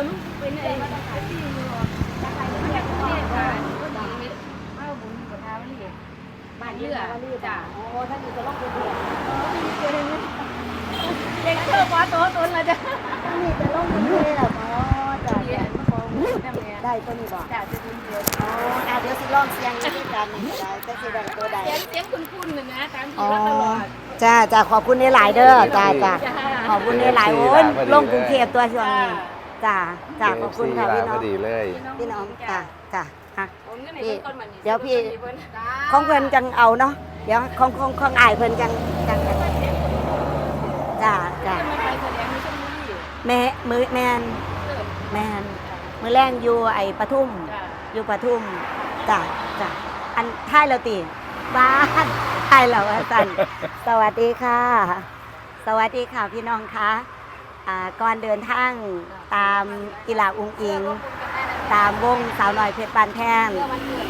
แล้วลูกเป็นไอ้ที่มือเรียกเรียค่ะดีไม่เอาบุญกับท้าวนี่บ้านเรือจ้ะโอ้ท่านอยู่จะลงไปเรียนเด็กเชื่อว่าโตตนละจ้ะนี่จะลงไปเรียนเหรออ๋อจ้ะเรียจ้ะนมาของทำงานได้ตัวนี้บ่จ้ะจะเป็นเดียวอ๋อะเดี๋ยวสิลองเสียงนี้ด้วยกันนี่ได้แต่สิได้ตัวใดเสียงเสียงคุ้นๆเลยนะตามที่ว่าตลอดจ้าจ้าขอบคุณในหลายเด้อจ้าจ้าขอบคุณในหลายโอ้ยลงกรุงเทพตัวช่วงนี้ จ้าจ้าขอบคุณค่ะพี่น้พอองดีเลยพี่น้องจ้าจ้าฮะผมก็ไหนเพิ่นต้นมันนี่เดี๋ยวพี่เพิ่นของเพิ่นจังเอาเนาะเดี๋ยวของของของอายเพิ่นจังจังจ้าจ้าจะมาไปแสดงในช่วงนี้แม่มือแมนเริ่มแมนมือแรงอยู่ไอ้ปทุมจ้ะอยู่ปทุมจ้ะจ้ะอันท้ายเราตีบ้านท้ายเราอาสันสวัสดีค่ะ สวัสดีค่ะพี่น้องคะอ่า ก่อนเดินทางตามกีฬาอุ้งอิง ตามวงสาวหน่อยเพชรบานแท่ง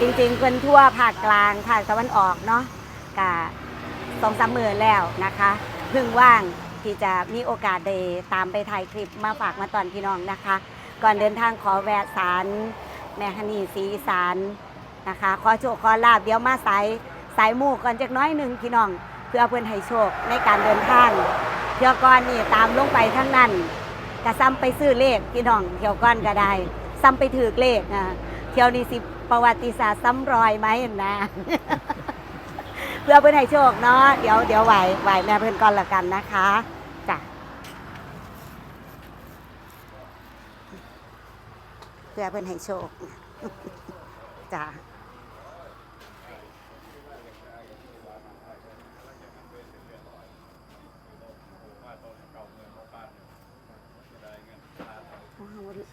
จริงๆเพิ่นทั่วภาคกลางภาคตะวันออกเนาะกะสองสามหมื่นแล้วนะคะเพิ่งว่างที่จะมีโอกาสได้ตามไปถ่ายคลิปมาฝากมาตอนพี่น้องนะคะ ก่อนเดินทางขอแวะสารแม่ฮันนี่สีอีสารนะคะ ขอโชคขอลาบเดี๋ยวมาสายสายหมู่ก่อนจักหน้อยหนึ่งพี่น้อง เพื่อเพื่อนให้โชคในการเดินทาง เที่ยวก้อนนี่ตามลงไปทั้งนั้นกะซ้ำไปซื้อเลขพี่น้องเที่ยวก้อนก็ได้ซ้ำไปถือเลขนะเที่ยวนี้สิประวัติศาสตร์ซ้ำรอยไหมนะ เพื่อเพื่อนให้โชคเนาะเดี๋ยวเดี๋ยวไหวไหวแม่เพื่อนก่อนละกันนะคะจ้ะเพื่อเพื่อนให้โชคจ้า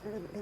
าวลื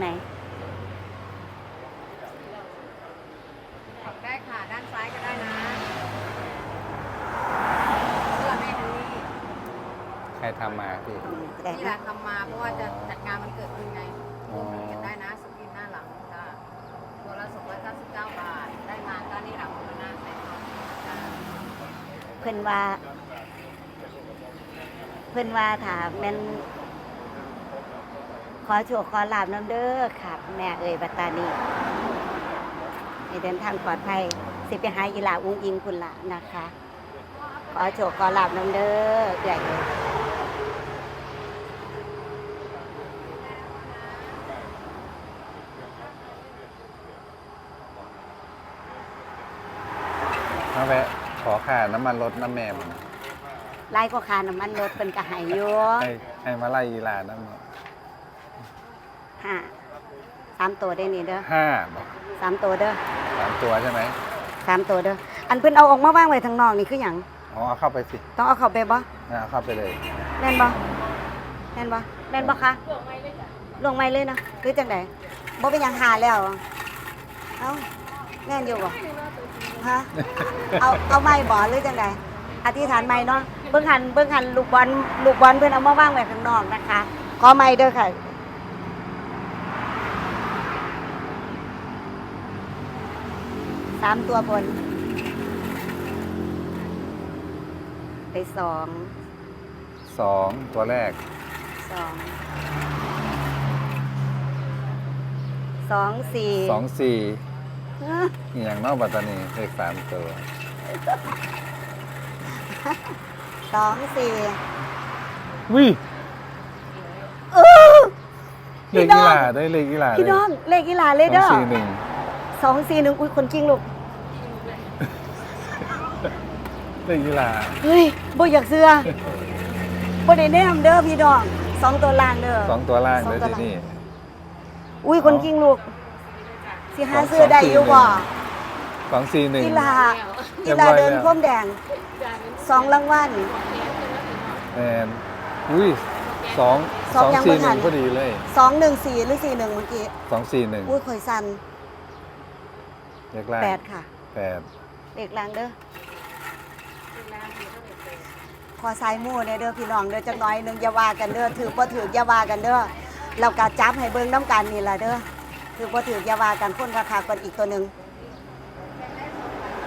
ไหนปรับได้ค่ะ ด้านซ้ายก็ได้นะเสื้อแม่ฮันนี่ใครทำมาพี่ได้นี่แหนะละทำมาเพราะว่าจะจัดงานมันเกิดขึ้นไงอ๋อเห็นได้นะสกรีนหน้าหลังจ้าตัวละ299 บาท ได้มาก็นี่หลังตัวหน้าใส่ก่อนจ้าเพื่อนว่า เพื่อนว่าถามแม่น ขอโชคขอลาบน้ำเด้อครับ แม่เอ่ยปัตตานีให้เดินทางปลอดภัย สิไปหาอีหลาอุ้งอิงคุณละนะคะ ขอโชคขอลาบน้ำเด้อเอื่อยเอ่ยมาแวะขอค่าน้ำมันรถน้ำแม่มันไล่ก็คาน้ำมันรถเป็นกระหายอยู่ให้ให้มาไล่อีหลาน้ำแม่ ห้าสามตัวได้นี่เด้อห้าบอกสามตัวเด้อสามตัวใช่ไหมสามตัวเด้ออันเพิ่นเอาออกมาว่างไว้ทางนอกนี่คือหยังอ๋อเอาเข้าไปสิต้องเอาเข้าไปบ่เอาเข้าไปเลยแม่นบ่แม่นบ่แม่นบ่คะลงไม้เลยเนาะหรือจังไดบ่เป็นหยังหาแล้วเอ้าแม่นอยู่บ่ฮะเอาเอาไม้บ่หรือจังไดอธิษฐานไม้เนาะเบิ่งหันเบิ่งหันลูกบอลลูกบอลเพิ่นเอามาว่างไว้ข้างนอกนะคะขอไม้เด้อค่ะ สามตัวบน ไปสองสองตัวแรกสองสองสี่สองสี่เอ้ออหย่างนอกบัตตานีเลขสามตัวสองสี่วิเออเลขกีฬาได้เลขกีฬาพี่น้องเลขกีฬาเลยสเด้อองสี่หนึ่งสองสี่หนึ่งอุ้ยคนจริงลูก เลขกีฬาเฮ้ยบ่อยากเสือบ่ได้แนมเด้อพี่น้องสองตัวล่างเด้อสองตัวล่างสองเลยตัวที่ล่างนี่ อุ้ยคนจริงลูกสิหาเสื้อได้อยู่บ่สองสี่หนึ่งกีฬาเรีกียบฬาร้อยเดินแล้วพรมแดงสองรางวัลแอนอุ้ยสองสองยังสี่ไม่หทันึ่นงพอดีเลยสองหนึ่งสี่หรือสี่หนึ่งเมื่อกี้สองสี่หนึ่งอุ้ยข่อยสันเลขล่างแปดค่ะแปดเด็กลางเด้อ พอสายหมู่เนี่ยเด้อพี่น้องเด้อจักหน้อยหนึงอย่าว่ากันเด้อถือบ่ถืออย่าว่ากันเด้อเรากะจับให้เบิ่งน้ำกันนี่ล่ะเด้อถือบ่ถืออย่าว่ากันคนราคากันอีกตัวหนึง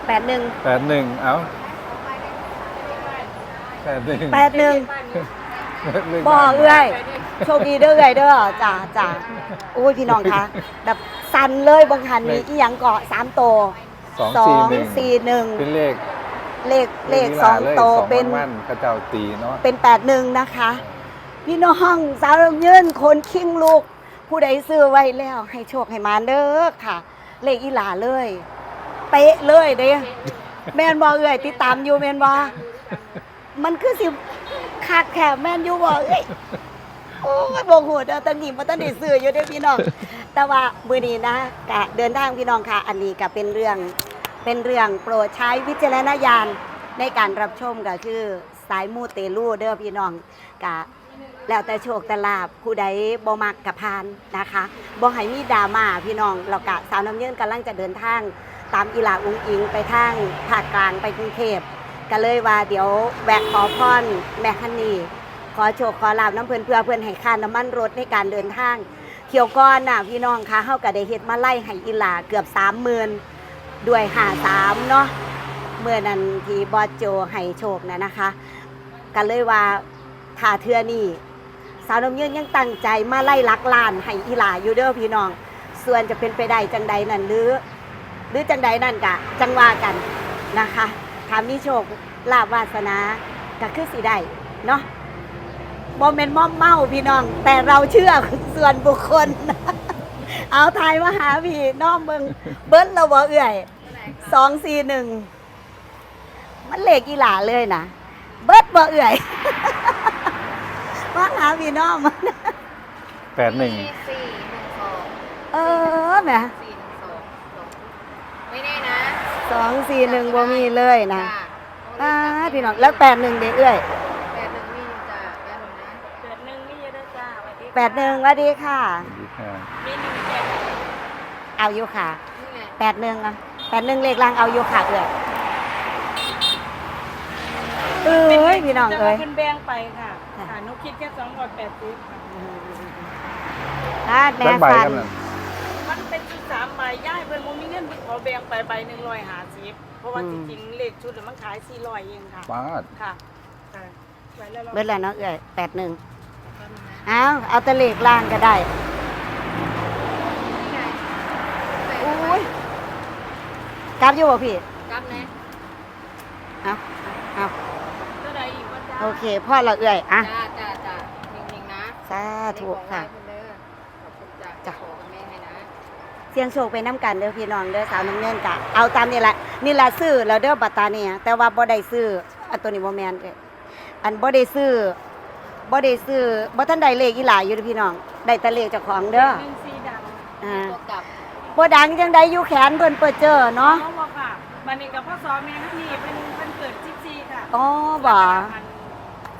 แปดหนึ่งแปดหนึ่งเอ้าแปดหนึ่งแปดหนึ่งเลขบ่บ้านเอื้อยโชคดีเด้อเอื้อยเด้อจ้าจ้าอุ้ยพี่น้องคะแบบสั่นเลยบางหันมีอีหยังเกาะสามโตวสองสอสี่งหนึ่งสี่หนึ่งเป็นเลข เลขเลขกีสฬาองลยโตวสองเป็น วันๆกระเจ้าตีเนาะ เป็นแปดหนึ่งนะคะ พี่น้องสาวลำยืนคนคิงลูก ผู้ใดซื้อไว้แล้ว ให้โชคให้มาเด้อค่ะ เลขอีหลาเลย เป๊ะเลยเด้แมนบอเอ่ยติดตามอยู่แมนบอมันคือสิขาดแขกแมนอยู่บอเอ้ยโอ้ยบงหูเด้อตั้งหิมมาตั้งได้ซื้ออยู่เด้อพี่น้องแต่ว่ามือนี้นะกะเดินทางพี่น้องค่ะ อันนี้ก็เป็นเรื่อง เป็นเรื่องโปรดใช้วิจารณญาณในการรับชมก็คือสายมูเตลูเด้อพี่น้องกะแล้วแต่โชคแต่ลาบผู้ใดบ่มักกับพานนะคะบ่ให้มีดราม่าพี่น้องเรากะสาวน้ำเยื่นกำลังจะเดินทาง ตามอีหลาอุ้งอิงไปทางภาคกลางไปกรุงเทพก็เลยว่าเดี๋ยวแวะขอพรแม่ฮันนี่ขอโชคขอลาบน้ำเพื่อนเพื่อเพื่อนให้ค่าน้ำมันรถในการเดินทางเขียวก้อนน่ะพี่น้องคะเฮาก็ได้เฮ็ดมาไล่ให้อีหลาเกือบสามหมื่น ด้วยหาสามเนาะเมื่อนั้นที่บอสโจให้โชคนะนะคะก็เลยว่าถ้าเทือนี่สาวน้ำยืนยังตั้งใจมาไล่ลักลานให้อีหลาอยู่เด้อพี่น้อง ส่วนจะเป็นไปได้จังใดนั่นหรือ หรือจังใดนั่นกะ จังว่ากันนะคะถามมีโชคลาบวาสนาก็คือสิได้เนาะบอมเมนม่อมเมาพี่น้อง แต่เราเชื่อส่วนบุคคล เอาทายมาหาพี่น้องเบิงเบิ้ลเราบ่เอื่อยสองสี่หนึ่งมันเลขกีฬาเลยนะเบิ้ลบ่เอื่อยมาหาพี่น้องมันแปดหนึ่งสี่หนึ่งสองเออแหมสี่หนึ่งสองสองไม่แน่นะสองสี่หนึ่งบ่มีเลยนะจ้าอ่าพี่น้องแล้วแปดหนึ่งเด้เอื้อยแปดหนึ่งมีอยู่จ้าแปดหนึ่งนะเกิดหนึ่งนี่เยอะด้วยจ้าสวัสดีแปดหนึ่งสวัสดีค่ะดีค่ะมีหนึ่งแปด เอาอยู่ค่ะนี่ไงแปดหนึ่งอะแปดหนึ่งเลขล่างเอาอยู่ค่ะเอื้อยเอ้ยพี่น้องเอ้ยขึ้นแบงไปค่ะค่ะ ค่ะนุกคิดแค่สองร้อยแปดสิบค่ะอ่าแม่แบงค์ใบฟันกันนั่นมันเป็นชุดสามใบย่ายเพิ่นบ่มีเงินเพิ่นขอแบงไปใบหนึ่งร้อยห้าสิบเพราะว่าจริงๆเลขชุดน่ะมันขายสี่ร้อยเองค่ะป้าด ค่ะค่ะไว้แล้วเราเบิดแล้วเนาะเอื้อยแปดหนึ่งแป๊บนึงนะเอาเอาแต่เลขล่างก็ได้ นี่ไงแปด อุ้ย กลับอยู่บ่พี่กลับนะเอาเอาเท่าใดอีกว่าจ้าโอเคพ่อเราเอื้อยอะจ้าจ้าจ้านิ่งๆนะสาธุค่ะ ขอบคุณเด้อขอบคุณจ้าจ้ะขอกับแม่ให้นะ เสียงโชคไปน้ำกันเด้อพี่น้องเด้อสาวน้ำเงินกะเอาตามนี่แหละนี่แหละซื้อแล้วเด้อบัตตาเนี่ยแต่ว่าบ่ได้ซื้ออันตัวนี้บ่แม่นเด้ออันบ่ได้ซื้อบ่ได้ซื้อบ่ทันได้เลขอีหลาอยู่เด้อพี่น้องได้แต่เลขเจ้าของเด้อ หนึ่งสีดอ่า ตัวกลับ บ่ดังจังไดอยู่แขนเพิ่นเปิดเจอเนาะ น้องบอกค่ะบันนี้กับพ่อสอแม่ก็ที่เป็นเป็นเกิดชิซีค่ะอ๋อบ่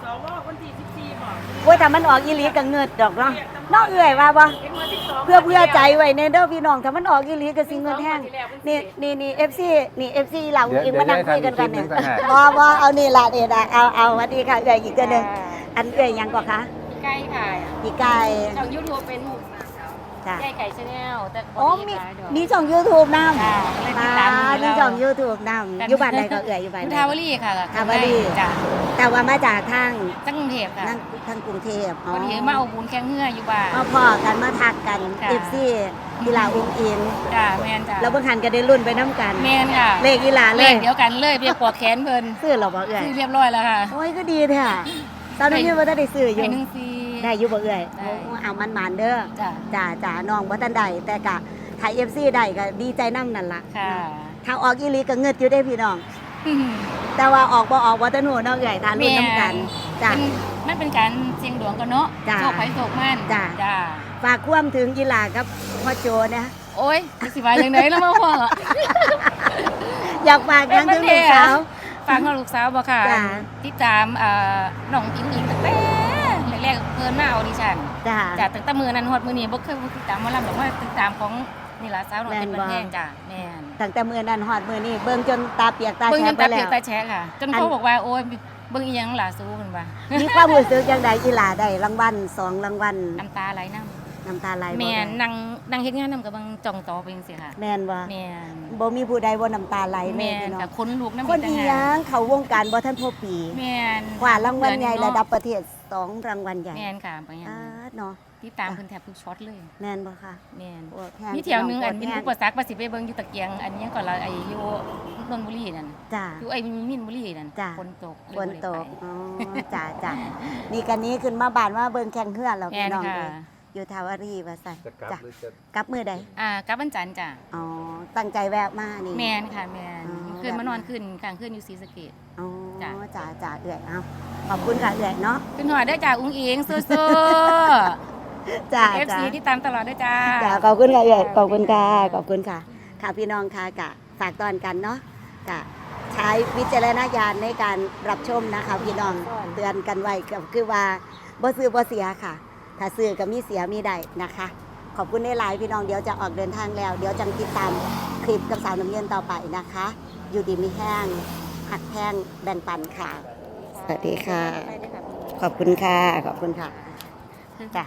สวคนที่ชิซีบอกโอ้ยถ้ามันออกอีหลีก็เงิดดอกเนาะเนาะเอื้อยว่าบ่เอ็งมาที่สองเพื่อเพื่อใจไว้ในเด้อพี่น้องถ้ามันออกอีหลีก็สิเงินแห้งนี่นี่นี่ FC นี่ FC เราเดี๋ยวอิงเดี๋ยวมานั่งได้คุยกันทำกัอีนกคลิเนี่ยปหนึงต่างหากบ่บ่เอานี่ล่ะนี่ล่ะเอาเอาสวัสดีค่ะเอื้อยอีกตัวหนึงอันเอื้อยหยังก่อนคะ ใกล้ค่ะพี่ไก่ ช่องยูทูบเป็น จ้ะใหญ่ไก่ชาแนลแต่อ๋อบ่มีได้ขายดอก มีช่อง YouTube นำค่ะเลยติดตามอยู่มีแล้วช่อง YouTube นำอยู่บ้านใดก็เอื้อยอยู่บ้านยุใด ทาวรีค่ะทาวรี จ้ะแต่ว่ามาจากทางจังกรุงเทพค่ะนั่งทางกรุงเทพพอดีมาเอาบุญแข้งเหืออยู่บ้าน มาพอกันมาทักกันค่ะ FC กีฬาอุ้งอิงจ้ะแมนจ้ะแล้วเบิ่งหันก็ได้รุ่นไปน้ำกัน แมนค่ะเลขกีฬาเลเลยขเดียวกันเลยเรียกปวดแขนเพิ่นซื้อเราบ่เอื่อยซื้อเรียบร้อยแล้วค่ะโอ้ยก็ดีแท้อะตอนนี้ว่าถ้าได้ซื้ออไปยู่หนึ่งซี ได้อยู่บ่เอื่อยได้ โอ้เอามันมานๆเด้อจ้ะจ่าจ่าน้องบ่ทันได้แต่กะไทย FC ได้ก็ดีใจนํนั่นล่ะค่ะถ้าออกอีหลีก็เงิดอยู่ได้พี่น้อง แต่ว่าออกบ่ออกบ่ทันหูเนาะเอื่อยทานรุ่นน้ำกันจ้ะเป็นมันเป็นการเสี่ยงดวงกันเนาะจ้ะโชคไผโชคมันจ้ะ จ้ะฝากความถึงกีฬากับพ่อโจนะ โอ้ยสิว่าอย่างไรแล้วมาพ่อ อยากฝากยังถึงลูกสาวฟังของลูกสาวบ่ค่ะ จ้ะ ติดตามเอ่อน้องอิงอิงตั้งแต่แรกๆเพิ่นมาออดิชั่นจ้า จ้ะตั้งแต่มื้อนั้นฮอดมื้อนี้บ่เคยบ่ติดตามหมอลำหรอกว่าติดตามของนี่ล่ะสาวน้อยเป็นแม่นบ่บันแพงจ้ะแม่นตั้งแต่มื้อนั้นฮอดมื้อนี้เบิ่งจนตาเปียกตาเบิ่งแฉะยังไปตาแล้เปียกวตาแฉะค่ะ จนเขาบอกว่าโอ้ยเบิ่งอีหยังล่ะสู้เพิ่นว่ามีความรู้สึกจังไดกีฬาได้รางวัลสองรางวัลน้ำตาไหลน้น้ำตาไหลำบ่แม่นได้นั่งนั่งเฮ็ดงานนำกับเบิ่งจ้องต่อไปจังซี่ค่ะแม่นบ่แม่นบ่มีผู้ใดบ่น้ำตาไหลเลยแม่นพี่น้อแต่งคนลูกนำคนอีหยังเขาวงการบ่ทันพอปีแม่น กว่ารางวัลใหญ่ระดับประเทศ สองรางวัลใหญ่แม่นค่ะไปหยังอ่าเนาะติดตามเพิ่นแทบทุกช็อตเลยแม่นบ่คะแม่นโอ้แพงมีเที่ยวหนึงอันพี่เป็นแพงอุปสรรคว่าสิไปเบิ่งอยู่ตะเกียง อันนี้ก่อนละไอ้อยู่นนทบุรีนั่นจ้า อยู่ไอ้มินบุรีนั่นจ้ะ ฝนตกเลยฝนตกบ่ได้อ๋อจ้าจ้านี่กันนี้ขึ้นมาบ้านว่าเบิ่งแข่งเฮือนแล้วไปแม่พี่นน้องค่ะเอ้ยอยู่ทาวารีว่าซั่นจะกลับจ้ะหรือจะกลับมื้อใดอ่ากลับวันจันทร์จ้ะอ๋อตั้งใจแวะมานี่ แม่นค่ะแม่นอ๋อ คืนมานอนคืนกลางคืนอยู่ศรีสะเกษ อ๋อ จ้ะจ้าจ้าเอื่อยเอาขอบคุณค่ะเอื่อยเนาะขึ้นหอดเด้อจ้าอุ้งอิงสู้จ้าๆ FC จ้าที่ตามตลอดเด้อจ้าจ้าขอบคุณค่ะเอื่อยขอบคุณค่ะขอบคุณค่ะ ค่ะพี่น้องค่ะกะฝากตอนกันเนาะกะใช้วิจารณญาณในการรับชมนะคะพี่น้องเตือนกันไว้ก็คือว่าบ่ซื้อบ่เสียค่ะ ถ้าซื้อก็มีเสียมีได้นะคะ ขอบคุณในไลน์พี่น้องเดี๋ยวจะออกเดินทางแล้ว เดี๋ยวจังติดตามคลิปกับสาวน้ำเย็นต่อไปนะคะ อยู่ดีมีแห้ง หักแห้งแบ่งปันค่ะ สวัสดีค่ะ ขอบคุณค่ะ ขอบคุณค่ะจ้ะ